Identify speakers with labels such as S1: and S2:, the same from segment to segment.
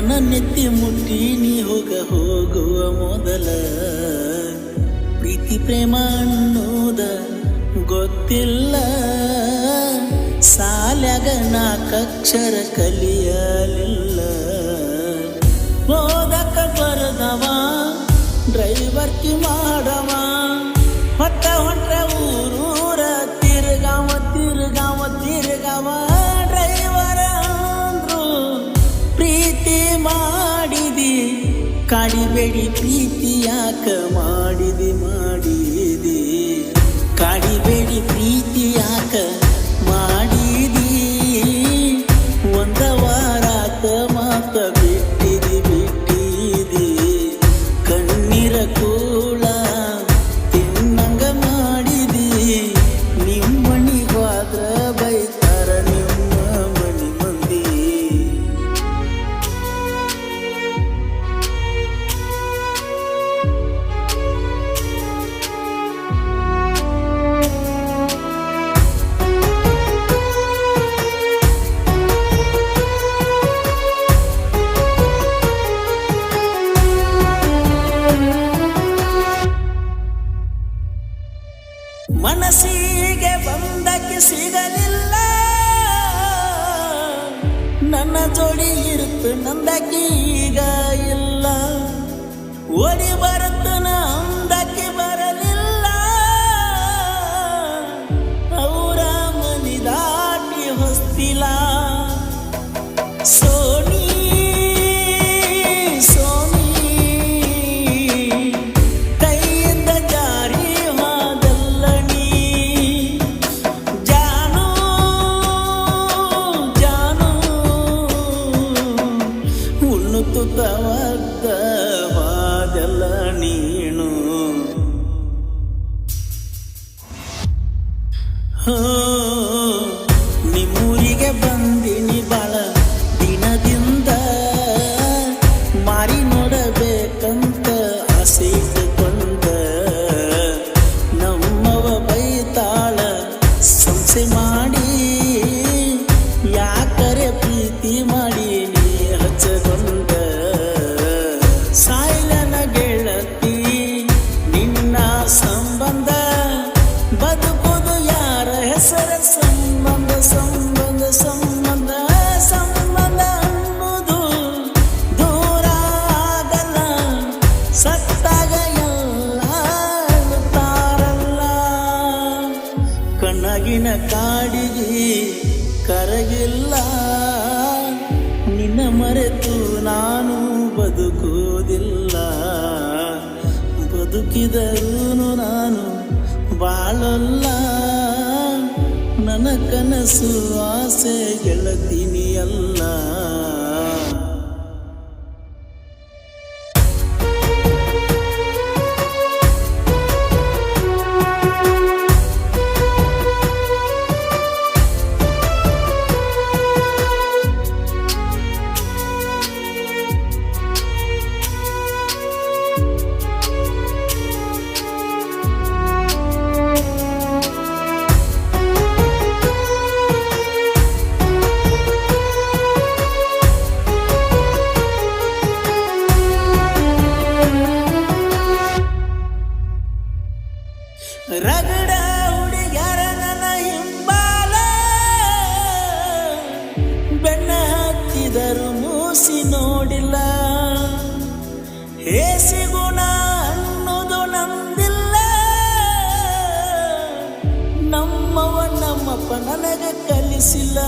S1: ನನ್ನ ನೆತ್ತಿ ಮುಟ್ಟಿ ನೀ ಹೋಗ ಹೋಗುವ ಮೊದಲ. ಪ್ರೀತಿ ಪ್ರೇಮ ಅನ್ನೋದ ಗೊತ್ತಿಲ್ಲ. ಸಾಲ್ಯಾಗ ಕಕ್ಷರ ಕಲಿಯಲಿಲ್ಲ. ಕಾಡಿಬೇಡಿ ಪ್ರೀತಿ ಯಾಕ ಮಾಡಿದಿ ಮಾಡಿದೆ? ಕಾಡಿಬೇಡಿ ಪ್ರೀತಿ ಯಾಕ ಸಿಗಲಿಲ್ಲ. ನನ್ನ ಜೋಡಿ ಇರುತ್ತೆ ನಂದಕ್ಕೆ ಈಗ ಇಲ್ಲ. ಓಡಿ ಬರುತ್ತನ الموت تودد ಕರಗಿಲ್ಲ. ನಿನ್ನ ಮರೆತು ನಾನು ಬದುಕುವುದಿಲ್ಲ. ಬದುಕಿದರೂ ನಾನು ಬಾಳಲ್ಲ. ನನ್ನ ಕನಸು ಆಸೆ ಗೆಳತೀನಿ ನೋಡಿಲ್ಲ ಹೇಸಿ ಗುಣ ಅನ್ನೋದು ನಂದಿಲ್ಲ. ನಮ್ಮವ ನಮ್ಮಪ್ಪ ನನಗೆ ಕಲಿಸಿಲ್ಲ.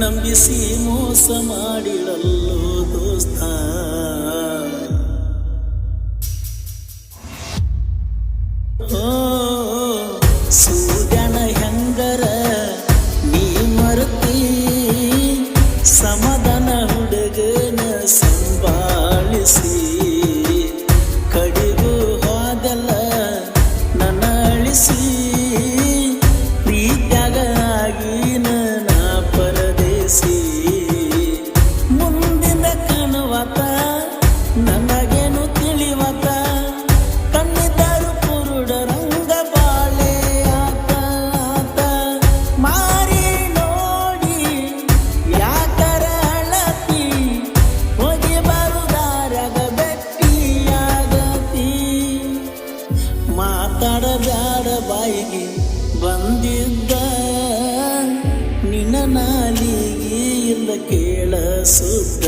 S1: ನಂಬಿಸಿ ಮೋಸ ಮಾಡಿಡಲ್ಲೋ ದೋಸ್ತ. ನಿನ್ನ ನಾಲಿಗೆ ಇಲ್ಲ ಕೇಳ ಸುತ್ತ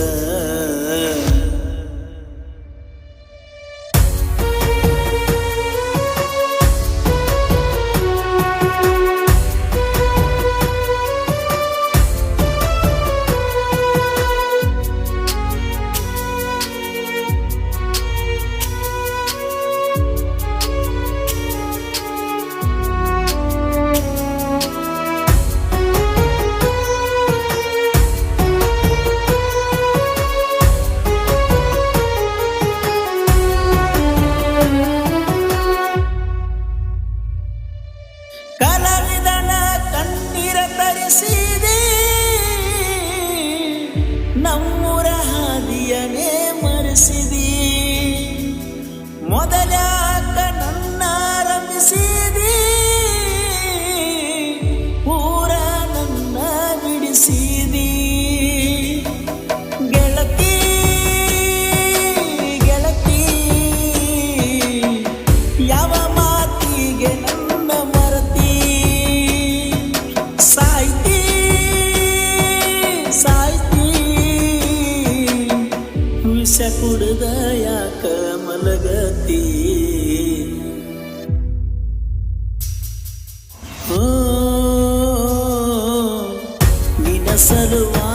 S1: ನಿನ್ನ